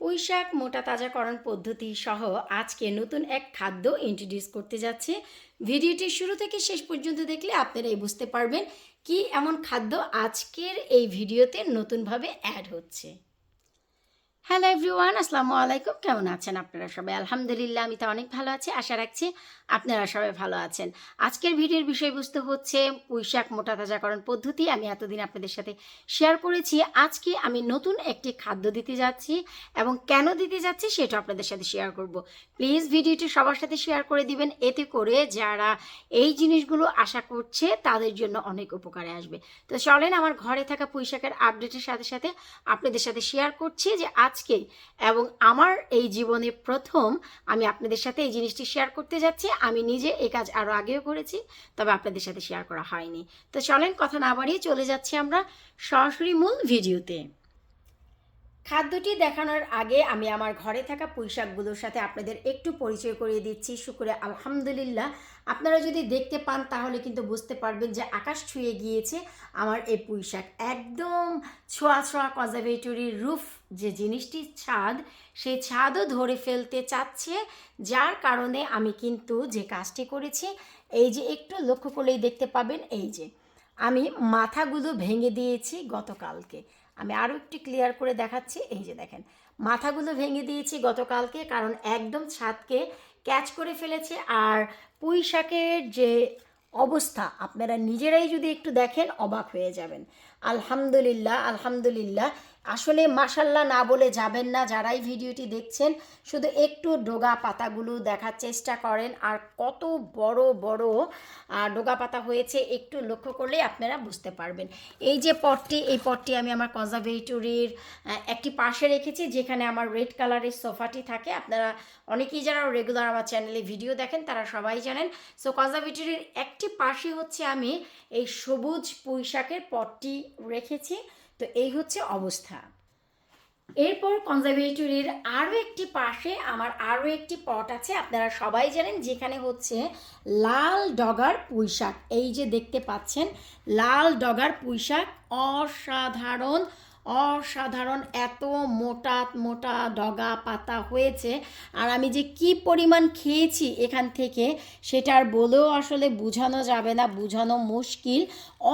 পুঁইশাক মোটা তাজাকরণ পদ্ধতি সহ আজকে নতুন এক খাদ্য ইন্ট্রোডিউস করতে যাচ্ছে। ভিডিওটি শুরু থেকে শেষ পর্যন্ত দেখলে আপনারাই বুঝতে পারবেন কি এমন খাদ্য আজকের এই ভিডিওতে নতুনভাবে অ্যাড হচ্ছে। হ্যালো এভরিওয়ান আসসালামু আলাইকুম। কেমন আছেন আপনারা সবাই? আলহামদুলিল্লাহ, আমি তো অনেক ভালো আছি। আশা রাখছি আপনারা সবাই ভালো আছেন। আজকের ভিডিওর বিষয়বস্তু হচ্ছে পুঁইশাক মোটা তাজাকরণ পদ্ধতি। আমি এতদিন আপনাদের সাথে শেয়ার করেছি। আজকে আমি নতুন একটি খাদ্য দিতে যাচ্ছি এবং কেন দিতে যাচ্ছি সেটা আপনাদের সাথে শেয়ার করব। প্লিজ ভিডিওটি সবার সাথে শেয়ার করে দিবেন। এতে করে যারা এই জিনিসগুলো আশা করছে তাদের জন্য অনেক উপকারে আসবে। তো চলেন আমার ঘরে থাকা পুঁইশাকের আপডেটের সাথে সাথে আপনাদের সাথে শেয়ার করছি যে আজকে এবং আমার এই জীবনে প্রথম আমি আপনাদের সাথে এই জিনিসটি শেয়ার করতে যাচ্ছি। আমি নিজে এই কাজ আরও আগেও করেছি, তবে আপনাদের সাথে শেয়ার করা হয়নি। তো চলেন কথা না বাড়িয়ে চলে যাচ্ছি আমরা সরাসরি মূল ভিডিওতে খাদ্যটি দেখানোর আগে আমি আমার ঘরে থাকা পুঁইশাকগুলোর সাথে আপনাদের একটু পরিচয় করিয়ে দিচ্ছি। শুক্রে আলহামদুলিল্লাহ। আপনারা যদি দেখতে পান, তাহলে কিন্তু বুঝতে পারবেন যে আকাশ ছুঁয়ে গিয়েছে আমার এই পুঁইশাক। একদম ছোঁয়া ছোঁয়া কনজারভেটরির রুফ যে জিনিসটি ছাদ সেই ছাদও ধরে ফেলতে চাচ্ছে। যার কারণে আমি কিন্তু যে কাজটি করেছি, এই যে একটু লক্ষ্য করলেই দেখতে পাবেন, এই যে আমি মাথাগুলো ভেঙে দিয়েছি গতকালকে। আমি আরও একটু ক্লিয়ার করে দেখাচ্ছি। এই যে দেখেন, মাথাগুলো ভেঙে দিয়েছি গতকালকে কারণ একদম ছাদকে ক্যাচ করে ফেলেছে। আর পুঁই শাকের যে অবস্থা, আপনারা নিজেরাই যদি একটু দেখেন, অবাক হয়ে যাবেন। আলহামদুলিল্লাহ আলহামদুলিল্লাহ আসলে মাসাল্লাহ না বলে যাবেন না যারাই ভিডিওটি দেখছেন, শুধু একটু ডোগা পাতাগুলো দেখার চেষ্টা করেন। আর কত বড় বড় ডোগা পাতা হয়েছে একটু লক্ষ্য করলেই আপনারা বুঝতে পারবেন। এই যে পটটি, এই পটটি আমি আমার কনজারভেটরির একটি পাশে রেখেছি, যেখানে আমার রেড কালারের সোফাটি থাকে। আপনারা অনেকেই যারা রেগুলার আমার চ্যানেলে ভিডিও দেখেন, তারা সবাই জানেন। সো কনজারভেটরির একটি পাশে হচ্ছে আমি এই সবুজ পুঁইশাকের পটটি রেখেছি। তো এই হচ্ছে অবস্থা। এরপর কনজারভেটরির আরও একটি পাশে আমার আরও একটি পট আছে, আপনারা সবাই জানেন, যেখানে হচ্ছে লাল ডগার পুঁইশাক। এই যে দেখতে পাচ্ছেন, লাল ডগার পুঁইশাক অসাধারণ অসাধারণ, এত মোটা মোটা ডগা পাতা হয়েছে। আর আমি যে কি পরিমাণ খেয়েছি এখান থেকে সেটা বলেও আসলে বোঝানো যাবে না, বোঝানো মুশকিল।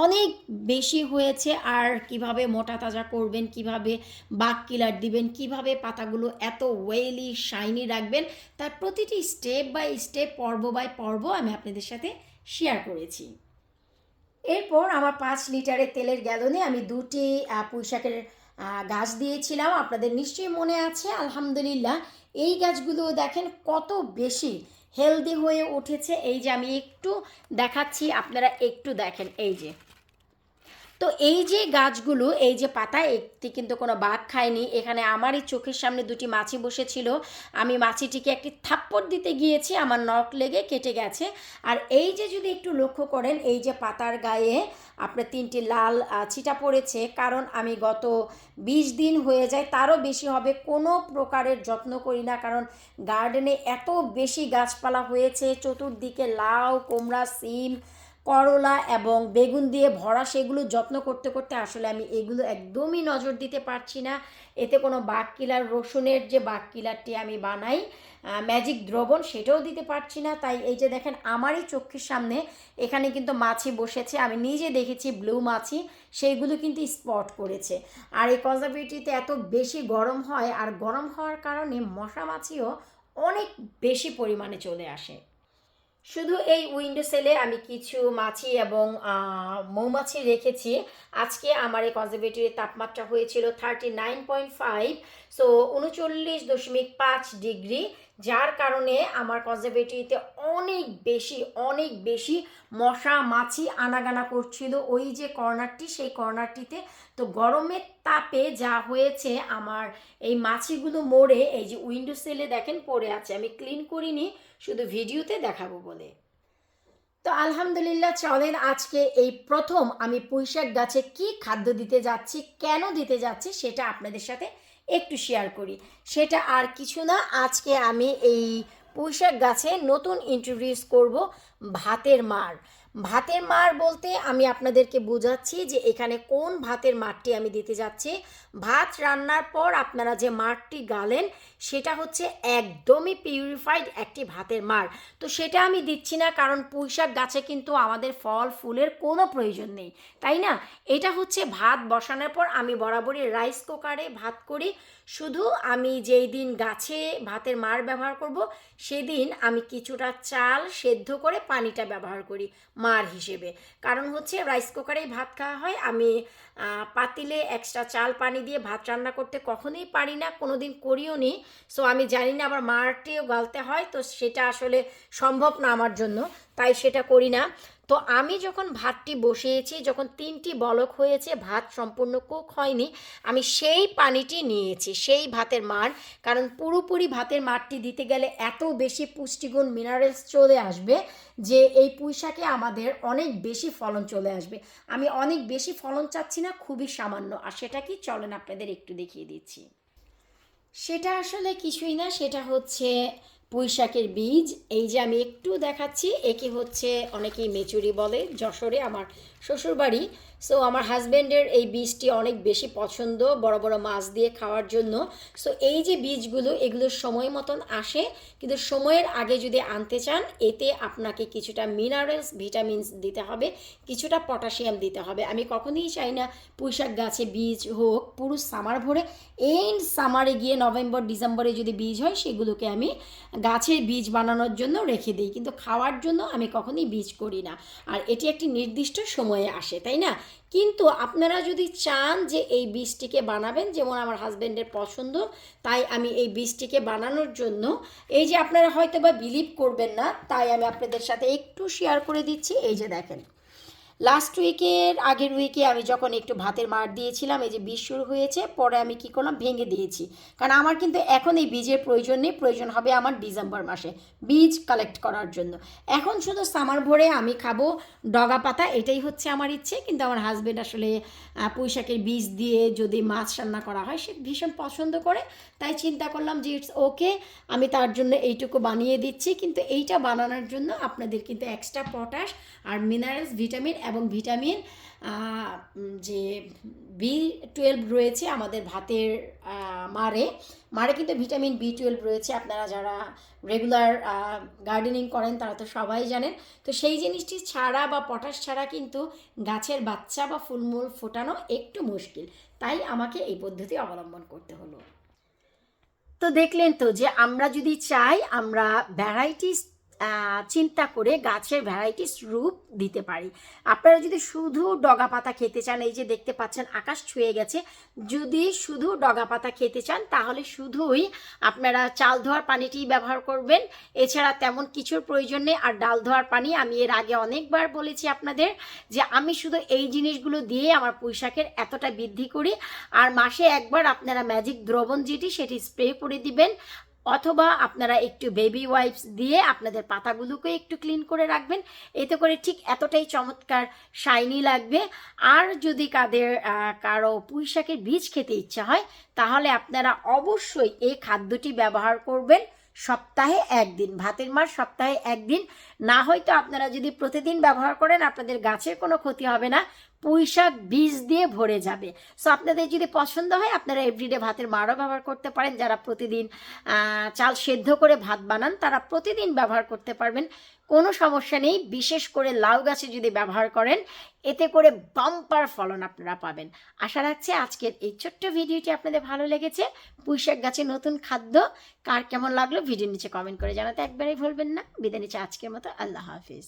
অনেক বেশি হয়েছে, আর কীভাবে মোটা তাজা করবেন, কীভাবে বাক কিলার দিবেন, কীভাবে পাতাগুলো এত ওয়েলি শাইনি রাখবেন, তার প্রতিটি স্টেপ বাই স্টেপ পর্ব বাই পর্ব আমি আপনাদের সাথে শেয়ার করেছি। এরপর আমার পাঁচ লিটারের তেলের গ্যালনে আমি দুটি পুঁইশাকের গাছ দিয়েছিলাম। আপনাদের নিশ্চয়ই মনে আছে, আলহামদুলিল্লাহ, এই গাছগুলো দেখেন কত বেশি হেলদি হয়ে উঠেছে। এই যে আমি একটু দেখাচ্ছি, আপনারা একটু দেখেন, এই যে। তো এই যে গাছগুলো, এই যে পাতা একটি কিন্তু কোনো বাঘ খায়নি। এখানে আমারই চোখের সামনে দুটি মাছি বসেছিল। আমি মাছিটিকে একটি থাপ্পড় দিতে গিয়েছি, আমার নখ লেগে কেটে গেছে। আর এই যে যদি একটু লক্ষ্য করেন, এই যে পাতার গায়ে আপনার তিনটি লাল ছিটা পড়েছে। কারণ আমি গত বিশ দিন হয়ে যায়, তারও বেশি হবে, কোনো প্রকারের যত্ন করি না। কারণ গার্ডেনে এত বেশি গাছপালা হয়েছে, চতুর্দিকে লাউ, কুমড়া, সিম করলা এবং বেগুন দিয়ে ভরা সেগুলো যত্ন করতে করতে আসলে আমি এগুলো একদমই নজর দিতে পারছি না। এতে কোনো বাক কিলার রসুনের যে বাক কিলারটি আমি বানাই ম্যাজিক দ্রবণ সেটাও দিতে পারছি না। তাই এই যে দেখেন আমারই চোখের সামনে এখানে কিন্তু মাছি বসেছে। আমি নিজে দেখেছি ব্লু মাছি, সেইগুলো কিন্তু স্পট করেছে। আর এই কনজারভেটিতে এত বেশি গরম হয়, আর গরম হওয়ার কারণে মশা মাছিও অনেক বেশি পরিমাণে চলে আসে। শুধু এই উইন্ডো সেলে আমি কিছু মাছি এবং মৌমাছি রেখেছি। আজকে আমার এই কনজারভেটরির তাপমাত্রা হয়েছিল thirty nine point five so উনচল্লিশ দশমিক পাঁচ ডিগ্রি, যার কারণে আমার কনজারভেটরিতে অনেক বেশি অনেক বেশি মশা মাছি আনাগানা করছিল ওই যে কর্নারটি, সেই কর্নারটিতে। তো গরমের তাপে যা হয়েছে আমার এই মাছিগুলো মরে, এই যে উইন্ডো সেলে দেখেন পড়ে আছে, আমি ক্লিন করিনি, শুধু ভিডিওতে দেখাবো বলে। তো আলহামদুলিল্লাহ, চলেন আজকে এই প্রথম আমি পুঁইশাক গাছে কি খাদ্য দিতে যাচ্ছি, কেন দিতে যাচ্ছি, সেটা আপনাদের সাথে একটু শেয়ার করি। সেটা আর কিছু না, আজকে আমি এই পুঁইশাক গাছে নতুন ইন্ট্রোডিউস করব ভাতের মার। ভাতের মার বলতে আমি আপনাদেরকে বোঝাচ্ছি যে এখানে কোন ভাতের মারটি আমি দিতে যাচ্ছি। ভাত রান্নার পর আপনারা যে মারটি গালেন, সেটা হচ্ছে একদমই পিউরিফাইড একটি ভাতের মার। তো সেটা আমি দিচ্ছি না, কারণ পুঁইশাক গাছে কিন্তু আমাদের ফল, ফুলের কোনো প্রয়োজন নেই, তাই না? এটা হচ্ছে ভাত বসানোর পর আমি বরাবরই রাইস কুকারে ভাত করি। শুধু আমি যেই দিন গাছে ভাতের মার ব্যবহার করব, সেদিন আমি কিছুটা চাল সেদ্ধ করে পানিটা ব্যবহার করি। মার হিসেবে। কারণ হচ্ছে রাইস কুকারেই ভাত খাওয়া হয়, আমি পাতিলে এক্সট্রা চাল পানি দিয়ে ভাত রান্না করতে কখনোই পারি না কোনো দিন করিও নি। সো আমি জানি না আবার মারটিও গালতে হয়, তো সেটা আসলে সম্ভব না আমার জন্য, তাই সেটা করি না। তো আমি যখন ভাতটি বসিয়েছি, যখন তিনটি বলক হয়েছে, ভাত সম্পূর্ণ কুক হয়নি, আমি সেই পানিটি নিয়েছি, সেই ভাতের মার কারণ পুরোপুরি ভাতের মারটি দিতে গেলে এত বেশি পুষ্টিগুণ মিনারেলস চলে আসবে যে এই পুঁইশাকে আমাদের অনেক বেশি ফলন চলে আসবে। আমি অনেক বেশি ফলন চাচ্ছি না, খুবই সামান্য। আর সেটা কি? চলেন আপনাদের একটু দেখিয়ে দিচ্ছি। সেটা আসলে কিছুই না, সেটা হচ্ছে পুঁইশাকের বীজ, এই যে আমি একটু দেখাচ্ছি, একে হচ্ছে অনেকেই মেচুরি বলে, যশোরে আমার শ্বশুরবাড়ি। সো আমার হাজব্যান্ডের এই বীজটি অনেক বেশি পছন্দ, বড় বড় মাছ দিয়ে খাওয়ার জন্য। সো এই যে বীজগুলো, এগুলো সময় মতন আসে, কিন্তু সময়ের আগে যদি আনতে চান, এতে আপনাকে কিছুটা মিনারেলস ভিটামিনস দিতে হবে, কিছুটা পটাশিয়াম দিতে হবে। আমি কখনোই চাই না পুঁইশাক গাছে বীজ হোক, পুরো সামার ভরে এন্ড সামারে গিয়ে নভেম্বর ডিসেম্বরে যদি বীজ হয়, সেগুলোকে আমি গাছের বীজ বানানোর জন্য রেখে দিই, কিন্তু খাওয়ার জন্য আমি কখনোই বীজ করি না। আর এটি একটি নির্দিষ্ট সময়ে আসে, তাই না? কিন্তু আপনারা যদি চান যে এই বীজটিকে বানাবেন, যেমন আমার হাজব্যান্ডের পছন্দ, তাই আমি এই বীজটিকে বানানোর জন্য, এই যে আপনারা হয়তো বা বিলিভ করবেন না, তাই আমি আপনাদের সাথে একটু শেয়ার করে দিচ্ছি, এই যে দেখেন। লাস্ট উইকের আগের উইকে আমি যখন একটু ভাতের মার দিয়েছিলাম, এই যে বীজ শুরু হয়েছে, পরে আমি কি করলাম? ভেঙে দিয়েছি। কারণ আমার কিন্তু এখন এই বীজের প্রয়োজন নেই, প্রয়োজন হবে আমার ডিসেম্বর মাসে। বীজ কালেক্ট করার জন্য। এখন শুধু সামার ভরে আমি খাব ডগা পাতা, এটাই হচ্ছে আমার ইচ্ছে। কিন্তু আমার হাজব্যান্ড আসলে পুঁইশাকের বীজ দিয়ে যদি মাছ রান্না করা হয়, সে ভীষণ পছন্দ করে। তাই চিন্তা করলাম যে ইটস ওকে আমি তার জন্য এইটুকু বানিয়ে দিচ্ছি। কিন্তু এইটা বানানোর জন্য আপনাদের কিন্তু এক্সট্রা পটাশ আর মিনারেলস ভিটামিন এবং ভিটামিন যে বি টুয়েলভ রয়েছে আমাদের ভাতের মারে। মারে কিন্তু ভিটামিন বি টুয়েলভ রয়েছে। আপনারা যারা রেগুলার গার্ডেনিং করেন তারা তো সবাই জানেন। তো সেই জিনিসটি ছাড়া বা পটাশ ছাড়া কিন্তু গাছের বাচ্চা বা ফুলমূল ফোটানো একটু মুশকিল। তাই আমাকে এই পদ্ধতি অবলম্বন করতে হলো। তো দেখলেন তো যে আমরা যদি চাই আমরা ভ্যারাইটিস চিন্তা করে গাছের ভ্যারাইটিস রূপ দিতে পারি। আপনারা যদি শুধু ডগা পাতা খেতে চান, এই যে দেখতে পাচ্ছেন আকাশ ছুঁয়ে গেছে, যদি শুধু ডগা পাতা খেতে চান, তাহলে শুধুই আপনারা চাল ধোয়ার পানিটি ব্যবহার করবেন। এছাড়া তেমন কিছুর প্রয়োজন নেই। আর ডাল ধোয়ার পানি আমি এর আগে অনেকবার বলেছি আপনাদের যে আমি শুধু এই জিনিসগুলো দিয়ে আমার পুঁইশাকের এতটা বৃদ্ধি করি। আর মাসে একবার আপনারা ম্যাজিক দ্রবণ যেটি, সেটি স্প্রে করে দিবেন। অথবা আপনারা একটু বেবি ওয়াইপস দিয়ে আপনাদের পাতাগুলোকে একটু ক্লিন করে রাখবেন। এতে করে ঠিক এতটাই চমৎকার শাইনি লাগবে। আর যদি কাদের কারও পুঁইশাকের বীজ খেতে ইচ্ছা হয়, তাহলে আপনারা অবশ্যই এই খাদ্যটি ব্যবহার করবেন সপ্তাহে একদিন, ভাতের মার সপ্তাহে একদিন। না হয়তো আপনারা যদি প্রতিদিন ব্যবহার করেন, আপনাদের গাছের কোনো ক্ষতি হবে না। পুঁইশাক বীজ দিয়ে ভরে যাবে। সো আপনাদের যদি পছন্দ হয়, আপনারা এভরিডে ভাতের মারও ব্যবহার করতে পারেন। যারা প্রতিদিন চাল সেদ্ধ করে ভাত বানান, তারা প্রতিদিন ব্যবহার করতে পারবেন। কোনো সমস্যা নেই। বিশেষ করে লাউ গাছে যদি ব্যবহার করেন, এতে করে বাম্পার ফলন আপনারা পাবেন। আশা রাখছি আজকের এই ছোট্ট ভিডিওটি আপনাদের ভালো লেগেছে। পুঁইশাক গাছে নতুন খাদ্য, কার কেমন লাগল ভিডিও নিচে কমেন্ট করে জানাতে একবারেই ভুলবেন না। বিদায় নিচে আজকের মতো। আল্লাহ হাফিজ।